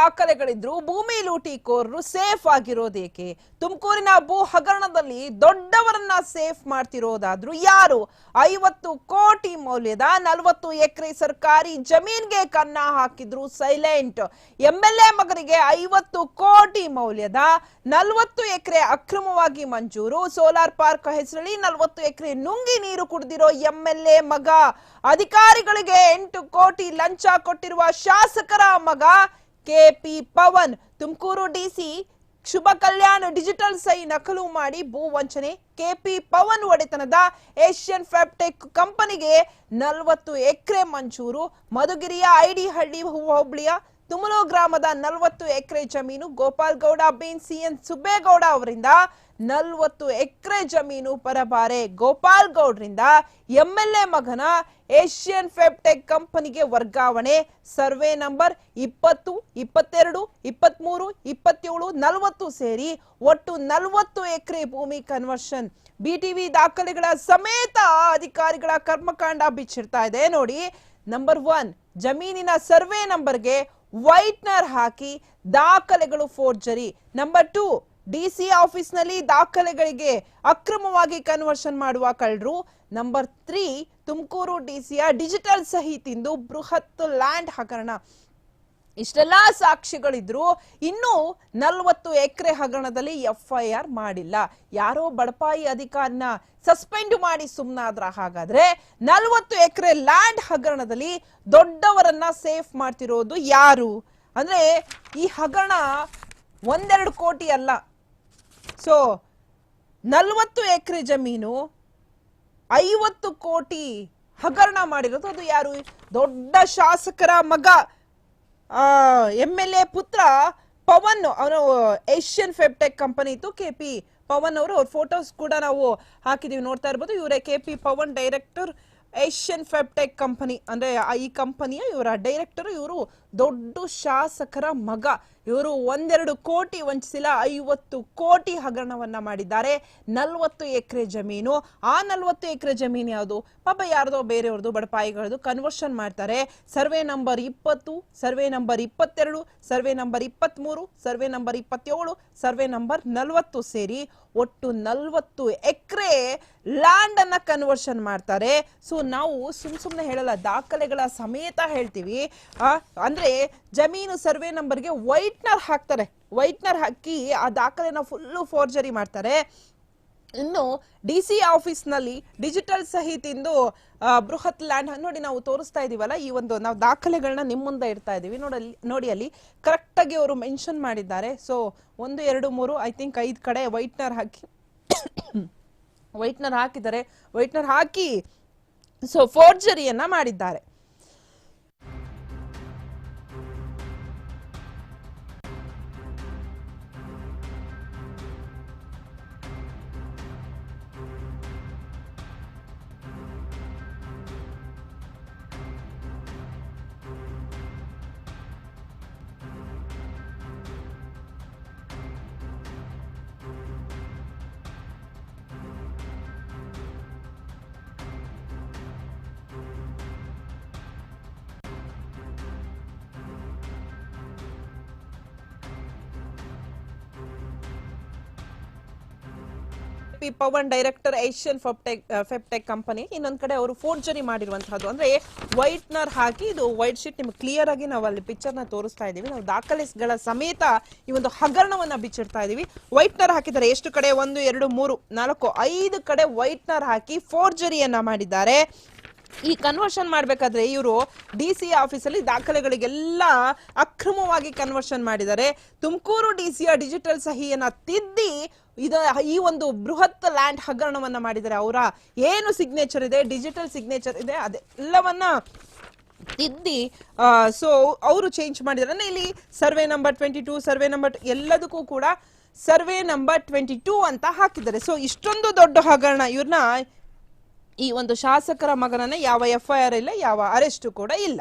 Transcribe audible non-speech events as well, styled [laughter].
ದಾಖಲೆಗಳಿದ್ರು, ಭೂಮಿ ಲೂಟಿ ಲೂಟಿಕೋರರು ಸೇಫ್ ಆಗಿರೋದೇಕೆ? ತುಮಕೂರಿನ ಭೂ ಹಗರಣದಲ್ಲಿ ದೊಡ್ಡವರನ್ನ ಸೇಫ್ ಮಾಡ್ತಿರೋದಾದ್ರು ಯಾರು? ಐವತ್ತು ಕೋಟಿ ಮೌಲ್ಯದ ನಲವತ್ತು ಎಕರೆ ಸರ್ಕಾರಿ ಜಮೀನ್ಗೆ ಕನ್ನ ಹಾಕಿದ್ರು ಸೈಲೆಂಟ್. ಎಂ ಎಲ್ ಎ ಮಗನಿಗೆ ಐವತ್ತು ಕೋಟಿ ಮೌಲ್ಯದ ನಲವತ್ತು ಎಕರೆ ಅಕ್ರಮವಾಗಿ ಮಂಜೂರು. ಸೋಲಾರ್ ಪಾರ್ಕ್ ಹೆಸರಲ್ಲಿ ನಲವತ್ತು ಎಕರೆ ನುಂಗಿ ನೀರು ಕುಡಿದಿರೋ ಎಂ ಎಲ್ ಎ ಮಗ. ಅಧಿಕಾರಿಗಳಿಗೆ ಎಂಟು ಕೋಟಿ ಲಂಚ ಕೊಟ್ಟಿರುವ ಶಾಸಕರ ಮಗ K P Pavan, Tumakuru D C Shubha Kalyan digital ಸೈ ನಕಲು ಮಾಡಿ ಭೂ ವಂಚನೆ. ಕೆಪಿ ಪವನ್ ಒಡೆತನದ ಏಷ್ಯನ್ ಫ್ಯಾಪ್ಟೆಕ್ ಕಂಪನಿಗೆ ನಲವತ್ತು ಎಕರೆ ಮಂಜೂರು. ಮಧುಗಿರಿಯ ಐಡಿ ಹಳ್ಳಿ ಹೋಬಳಿಯ ತುಮಲು ಗ್ರಾಮದ ನಲವತ್ತು ಎಕರೆ ಜಮೀನು ಗೋಪಾಲ್ ಗೌಡ ಬಿನ್ ಸಿಎನ್ ಸುಬ್ಬೇಗೌಡ ಅವರಿಂದ ನಲವತ್ತು ಎಕರೆ ಜಮೀನು ಪರಬಾರೆ ಗೋಪಾಲ್ ಗೌಡ್ರಿಂದ ಎಂಎಲ್ಎ ಮಗನ ಏಷ್ಯನ್ ಫೆಬ್ಟೆಕ್ ಕಂಪನಿಗೆ ವರ್ಗಾವಣೆ. ಸರ್ವೆ ನಂಬರ್ ಇಪ್ಪತ್ತು, ಇಪ್ಪತ್ತೆರಡು, ಇಪ್ಪತ್ಮೂರು, ಇಪ್ಪತ್ತೇಳು, ನಲವತ್ತು ಸೇರಿ ಒಟ್ಟು ನಲವತ್ತು ಎಕರೆ ಭೂಮಿ ಕನ್ವರ್ಷನ್. ಬಿಟಿವಿ ದಾಖಲೆಗಳ ಸಮೇತ ಅಧಿಕಾರಿಗಳ ಕರ್ಮಕಾಂಡ ಬಿಚ್ಚಿರ್ತಾ ಇದೆ. ನೋಡಿ, ನಂಬರ್ ಒನ್, ಜಮೀನಿನ ಸರ್ವೆ ನಂಬರ್ಗೆ ವೈಟ್ನರ್ ಹಾಕಿ ದಾಖಲೆಗಳು ಫೋರ್ಜರಿ. ನಂಬರ್ ಟೂ ಡಿಸಿ ಆಫೀಸ್ನಲ್ಲಿ ದಾಖಲೆಗಳಿಗೆ ಅಕ್ರಮವಾಗಿ ಕನ್ವರ್ಷನ್ ಮಾಡುವ ಕಳ್ಳರು. ನಂಬರ್ ತ್ರೀ ತುಮಕೂರು ಡಿಸಿಯ ಡಿಜಿಟಲ್ ಸಹಿ ತಿಂದು ಬೃಹತ್ ಲ್ಯಾಂಡ್ ಹಗರಣ. ಇಷ್ಟೆಲ್ಲಾ ಸಾಕ್ಷಿಗಳಿದ್ರು. ಇನ್ನೂ ನಲವತ್ತು ಎಕರೆ ಹಗರಣದಲ್ಲಿ ಎಫ್ಐಆರ್ ಮಾಡಿಲ್ಲ. ಯಾರೋ ಬಡಪಾಯಿ ಅಧಿಕಾರನ ಸಸ್ಪೆಂಡ್ ಮಾಡಿ ಸುಮ್ನಾದ್ರ. ಹಾಗಾದ್ರೆ ನಲವತ್ತು ಎಕರೆ ಲ್ಯಾಂಡ್ ಹಗರಣದಲ್ಲಿ ದೊಡ್ಡವರನ್ನ ಸೇಫ್ ಮಾಡ್ತಿರೋದು ಯಾರು? ಅಂದ್ರೆ ಈ ಹಗರಣ ಒಂದೆರಡು ಕೋಟಿ ಅಲ್ಲ. ಸೊ ನಲವತ್ತು ಎಕರೆ ಜಮೀನು ಐವತ್ತು ಕೋಟಿ ಹಗರಣ ಮಾಡಿರೋದು. ಅದು ಯಾರು? ದೊಡ್ಡ ಶಾಸಕರ ಮಗ. ಎಂ ಎಲ್ ಎ ಪುತ್ರ ಪವನ್, ಅವನು ಏಷ್ಯನ್ ಫೆಬ್ಟೆಕ್ ಕಂಪನಿ ಇತ್ತು. ಕೆ ಪಿ ಪವನ್ ಅವರು ಅವ್ರ ಫೋಟೋಸ್ ಕೂಡ ನಾವು ಹಾಕಿದೀವಿ, ನೋಡ್ತಾ ಇರ್ಬೋದು. ಇವರೇ K P Pavan director Asian Fabtech company ಅಂದ್ರೆ ಈ ಕಂಪನಿಯ ಇವರ ಡೈರೆಕ್ಟರ್ ಇವರು ದೊಡ್ಡ ಶಾಸಕರ ಮಗ. ಇವರು ಒಂದೆರಡು ಕೋಟಿ ವಂಚಿಸಿಲ್ಲ, ಐವತ್ತು ಕೋಟಿ ಹಗರಣವನ್ನ ಮಾಡಿದ್ದಾರೆ. ನಲ್ವತ್ತು ಎಕರೆ ಜಮೀನು. ಆ ನಲ್ವತ್ತು ಎಕರೆ ಜಮೀನು ಯಾವುದು? ಪಾಪ ಯಾರ್ದೋ ಬೇರೆಯವ್ರದ್ದು ಬಡಪಾಯಿಗಳದ್ದು ಕನ್ವರ್ಷನ್ ಮಾಡ್ತಾರೆ. ಸರ್ವೆ ನಂಬರ್ ಇಪ್ಪತ್ತು ಸರ್ವೆ ನಂಬರ್ ಇಪ್ಪತ್ತೆರಡು ಸರ್ವೆ ನಂಬರ್ ಇಪ್ಪತ್ಮೂರು ಸರ್ವೆ ನಂಬರ್ ಇಪ್ಪತ್ತೇಳು ಸರ್ವೆ ನಂಬರ್ ನಲ್ವತ್ತು ಸೇರಿ ಒಟ್ಟು ನಲ್ವತ್ತು ಎಕರೆ ಲ್ಯಾಂಡ್ ಅನ್ನ ಕನ್ವರ್ಷನ್ ಮಾಡ್ತಾರೆ. ಸೊ ನಾವು ಸುಮ್ ಸುಮ್ಮನೆ ಹೇಳಲ್ಲ, ದಾಖಲೆಗಳ ಸಮೇತ ಹೇಳ್ತೀವಿ. ಅಂದ್ರೆ ಜಮೀನು ಸರ್ವೆ ನಂಬರ್ಗೆ ವೈಟ್ನರ್ ಹಾಕ್ತಾರೆ. ವೈಟ್ನರ್ ಹಾಕಿ ಆ ದಾಖಲೆನ ಫುಲ್ಲು ಫೋರ್ಜರಿ ಮಾಡ್ತಾರೆ. ಇನ್ನು ಡಿ ಸಿ ಆಫೀಸ್ನಲ್ಲಿ ಡಿಜಿಟಲ್ ಸಹಿತಿಂದು ಬೃಹತ್ ಲ್ಯಾಂಡ್ ನೋಡಿ ನಾವು ತೋರಿಸ್ತಾ ಇದೀವಲ್ಲ, ಈ ಒಂದು ನಾವು ದಾಖಲೆಗಳನ್ನ ನಿಮ್ಮ ಮುಂದೆ ಇಡ್ತಾ ಇದೀವಿ. ನೋಡಲ್ಲಿ, ನೋಡಿ ಅಲ್ಲಿ ಕರೆಕ್ಟಾಗಿ ಅವರು ಮೆನ್ಷನ್ ಮಾಡಿದ್ದಾರೆ. ಸೊ ಒಂದು, ಎರಡು, ಮೂರು ಐ ಥಿಂಕ್ ಐದು ಕಡೆ ವೈಟ್ನರ್ ಹಾಕಿ, [coughs] ವೈಟ್ನರ್ ಹಾಕಿದ್ದಾರೆ. ವೈಟ್ನರ್ ಹಾಕಿ ಸೊ ಫೋರ್ಜರಿಯನ್ನ ಮಾಡಿದ್ದಾರೆ. P Pavan, director Asian Fabtech Fabtech company. ಇನ್ನೊಂದು ಕಡೆ ಅವರು ಫೋರ್ಜರಿ ಮಾಡಿರುವಂತಹದ್ದು ಅಂದ್ರೆ ವೈಟ್ನರ್ ಹಾಕಿ ಇದು ವೈಟ್ ಶೀಟ್ ನಿಮ್ಗೆ ಕ್ಲಿಯರ್ ಆಗಿ ನಾವು ಅಲ್ಲಿ ಪಿಕ್ಚರ್ನ ತೋರಿಸ್ತಾ ಇದೀವಿ ನಾವು ದಾಖಲೆಗಳ ಸಮೇತ ಈ ಒಂದು ಹಗರಣವನ್ನ ಬಿಚ್ಚಿಡ್ತಾ ಇದೀವಿ ವೈಟ್ನರ್ ಹಾಕಿದ್ದಾರೆ. ಎಷ್ಟು ಕಡೆ? ಒಂದು, ಎರಡು, ಮೂರು, ನಾಲ್ಕು, ಐದು ಕಡೆ ವೈಟ್ನರ್ ಹಾಕಿ ಫೋರ್ಜರಿಯನ್ನ ಮಾಡಿದ್ದಾರೆ. ಈ ಕನ್ವರ್ಷನ್ ಮಾಡಬೇಕಾದ್ರೆ ಇವರು ಡಿ ಸಿ ಆಫೀಸಲ್ಲಿ ದಾಖಲೆಗಳಿಗೆಲ್ಲ ಅಕ್ರಮವಾಗಿ ಕನ್ವರ್ಷನ್ ಮಾಡಿದ್ದಾರೆ. ತುಮಕೂರು ಡಿ ಸಿಯ ಡಿಜಿಟಲ್ ಸಹಿಯನ್ನು ತಿದ್ದಿ ಇದ ಈ ಒಂದು ಬೃಹತ್ ಲ್ಯಾಂಡ್ ಹಗರಣವನ್ನು ಮಾಡಿದ್ದಾರೆ ಅವರ. ಏನು ಸಿಗ್ನೇಚರ್ ಇದೆ? ಡಿಜಿಟಲ್ ಸಿಗ್ನೇಚರ್ ಇದೆ? ಅದೆಲ್ಲವನ್ನ ತಿದ್ದಿ ಸೊ ಅವರು ಚೇಂಜ್ ಮಾಡಿದ್ದಾರೆ. ಇಲ್ಲಿ survey number twenty two survey number ಎಲ್ಲದಕ್ಕೂ ಕೂಡ ಸರ್ವೆ ನಂಬರ್ ಟ್ವೆಂಟಿ ಟೂ ಅಂತ ಹಾಕಿದ್ದಾರೆ. ಸೊ ಇಷ್ಟೊಂದು ದೊಡ್ಡ ಹಗರಣ ಇವ್ರನ್ನ ಈ ಒಂದು ಶಾಸಕರ ಮಗನನ್ನ ಯಾವ ಎಫ್ಐಆರ್ ಇಲ್ಲ ಯಾವ ಅರೆಸ್ಟ್ ಕೂಡ ಇಲ್ಲ.